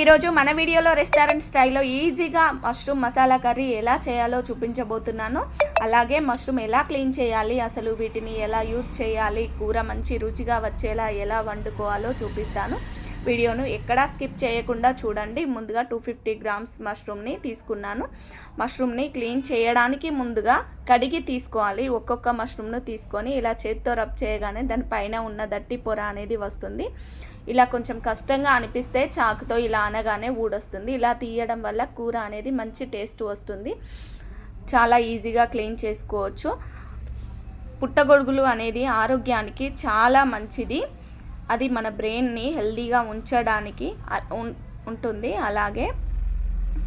ఈరోజు మన వీడియోలో రెస్టారెంట్ స్టైల్లో ఈజీగా మష్రూమ్ మసాలా కర్రీ ఎలా చేయాలో చూపించబోతున్నాను. అలాగే మష్రూమ్ ఎలా క్లీన్ చేయాలి అసలు వీటిని ఎలా యూజ్ చేయాలి కూర మంచి రుచిగా వచ్చేలా ఎలా వండుకోవాలో చూపిస్తాను. వీడియోను ఎక్కడా స్కిప్ చేయకుండా చూడండి. ముందుగా టూ ఫిఫ్టీ గ్రామ్స్ మష్రూమ్ని తీసుకున్నాను. మష్రూమ్ని క్లీన్ చేయడానికి ముందుగా కడిగి తీసుకోవాలి. ఒక్కొక్క మష్రూమ్ను తీసుకొని ఇలా చేత్తో రబ్ చేయగానే దానిపైన ఉన్న దట్టి పొర అనేది వస్తుంది. ఇలా కొంచెం కష్టంగా అనిపిస్తే చాకుతో ఇలా అనగానే ఊడొస్తుంది. ఇలా తీయడం వల్ల కూర అనేది మంచి టేస్ట్ వస్తుంది. చాలా ఈజీగా క్లీన్ చేసుకోవచ్చు. పుట్టగొడుగులు అనేది ఆరోగ్యానికి చాలా మంచిది. అది మన బ్రెయిన్ని హెల్దీగా ఉంచడానికి ఉంటుంది. అలాగే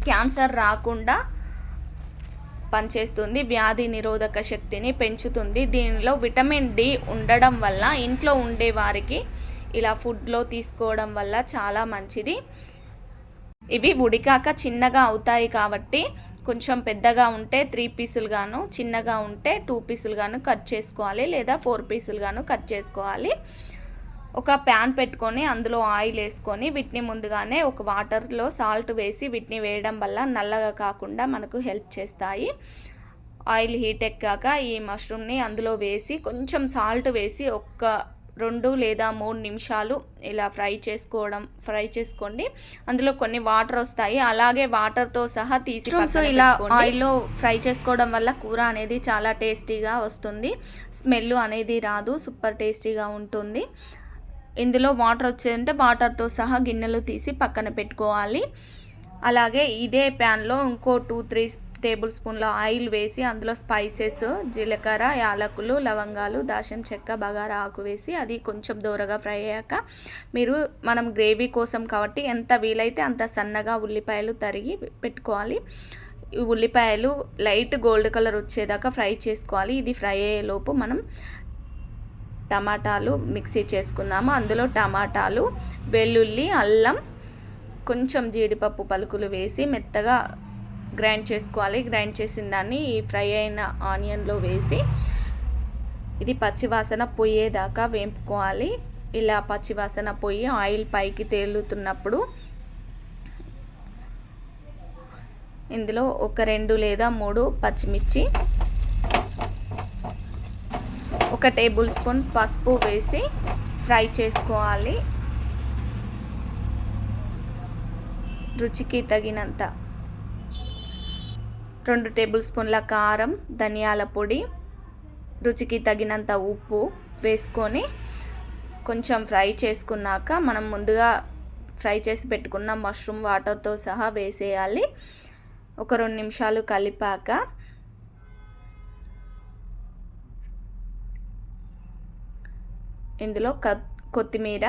క్యాన్సర్ రాకుండా పనిచేస్తుంది. వ్యాధి నిరోధక శక్తిని పెంచుతుంది. దీనిలో విటమిన్ డి ఉండడం వల్ల ఇంట్లో ఉండే వారికి ఇలా ఫుడ్లో తీసుకోవడం వల్ల చాలా మంచిది. ఇవి ఉడికాక చిన్నగా అవుతాయి కాబట్టి కొంచెం పెద్దగా ఉంటే త్రీ పీసులుగాను చిన్నగా ఉంటే టూ పీసులుగాను కట్ చేసుకోవాలి లేదా ఫోర్ పీసులుగాను కట్ చేసుకోవాలి. ఒక ప్యాన్ పెట్టుకొని అందులో ఆయిల్ వేసుకొని వీటిని ముందుగానే ఒక వాటర్లో సాల్ట్ వేసి వీటిని వేయడం వల్ల నల్లగా కాకుండా మనకు హెల్ప్ చేస్తాయి. ఆయిల్ హీట్ ఎక్కాక ఈ మష్రూమ్ని అందులో వేసి కొంచెం సాల్ట్ వేసి ఒక్క రెండు లేదా మూడు నిమిషాలు ఇలా ఫ్రై చేసుకోవడం ఫ్రై చేసుకోండి. అందులో కొన్ని వాటర్ వస్తాయి. అలాగే వాటర్తో సహా తీసి ఇలా ఆయిల్లో ఫ్రై చేసుకోవడం వల్ల కూర అనేది చాలా టేస్టీగా వస్తుంది. స్మెల్ అనేది రాదు. సూపర్ టేస్టీగా ఉంటుంది. ఇందులో వాటర్ వచ్చేదంటే వాటర్తో సహా గిన్నెలు తీసి పక్కన పెట్టుకోవాలి. అలాగే ఇదే ప్యాన్లో ఇంకో టూ త్రీ టేబుల్ స్పూన్ల ఆయిల్ వేసి అందులో స్పైసెస్ జీలకర్ర యాలకులు లవంగాలు దాశం చెక్క బగారా ఆకు వేసి అది కొంచెం దూరగా ఫ్రై అయ్యాక మీరు మనం గ్రేవీ కోసం కాబట్టి ఎంత వీలైతే అంత సన్నగా ఉల్లిపాయలు తరిగి పెట్టుకోవాలి. ఉల్లిపాయలు లైట్ గోల్డ్ కలర్ వచ్చేదాకా ఫ్రై చేసుకోవాలి. ఇది ఫ్రై అయ్యేలోపు మనం టమాటాలు మిక్సీ చేసుకుందాము. అందులో టమాటాలు వెల్లుల్లి అల్లం కొంచెం జీడిపప్పు పలుకులు వేసి మెత్తగా గ్రైండ్ చేసుకోవాలి. గ్రైండ్ చేసిన దాన్ని ఈ ఫ్రై అయిన ఆనియన్లో వేసి ఇది పచ్చివాసన పోయేదాకా వేపుకోవాలి. ఇలా పచ్చివాసన పోయి ఆయిల్ పైకి తేలుతున్నప్పుడు ఇందులో ఒక రెండు లేదా మూడు పచ్చిమిర్చి ఒక టేబుల్ స్పూన్ పసుపు వేసి ఫ్రై చేసుకోవాలి. రుచికి తగినంత రెండు టేబుల్ స్పూన్ల కారం ధనియాల పొడి రుచికి తగినంత ఉప్పు వేసుకొని కొంచెం ఫ్రై చేసుకున్నాక మనం ముందుగా ఫ్రై చేసి పెట్టుకున్న మష్రూమ్ వాటర్తో సహా వేసేయాలి. ఒక రెండు నిమిషాలు కలిపాక ఇందులో కొత్తిమీర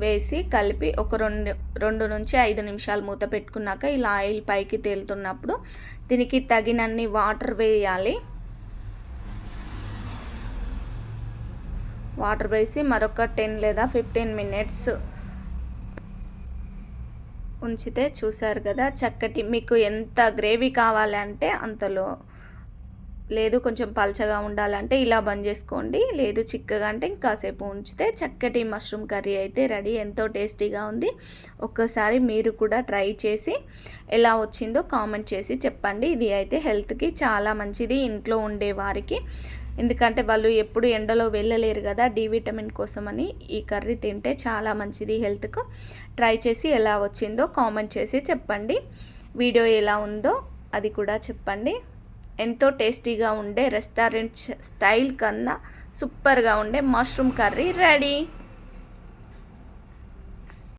వేసి కలిపి ఒక రెండు రెండు నుంచి ఐదు నిమిషాలు మూత పెట్టుకున్నాక ఇలా ఆయిల్ పైకి తేలుతున్నప్పుడు దీనికి తగినన్ని వాటర్ వేయాలి. వాటర్ వేసి మరొక టెన్ లేదా ఫిఫ్టీన్ మినిట్స్ ఉంచితే చూసారు కదా చక్కటి మీకు ఎంత గ్రేవీ కావాలంటే అంతలో లేదు కొంచెం పల్చగా ఉండాలంటే ఇలా బంద్ చేసుకోండి. లేదు చిక్కగా అంటే ఇంకాసేపు ఉంచితే చక్కటి మష్రూమ్ కర్రీ అయితే రెడీ. ఎంతో టేస్టీగా ఉంది. ఒక్కసారి మీరు కూడా ట్రై చేసి ఎలా వచ్చిందో కామెంట్ చేసి చెప్పండి. ఇది అయితే హెల్త్కి చాలా మంచిది ఇంట్లో ఉండే వారికి. ఎందుకంటే వాళ్ళు ఎప్పుడు ఎండలో వెళ్ళలేరు కదా డి విటమిన్ కోసమని. ఈ కర్రీ తింటే చాలా మంచిది హెల్త్కు. ట్రై చేసి ఎలా వచ్చిందో కామెంట్ చేసి చెప్పండి. వీడియో ఎలా ఉందో అది కూడా చెప్పండి. ఎంతో టేస్టీగా ఉండే రెస్టారెంట్ స్టైల్ కన్నా సూపర్గా ఉండే మష్రూమ్ కర్రీ రెడీ.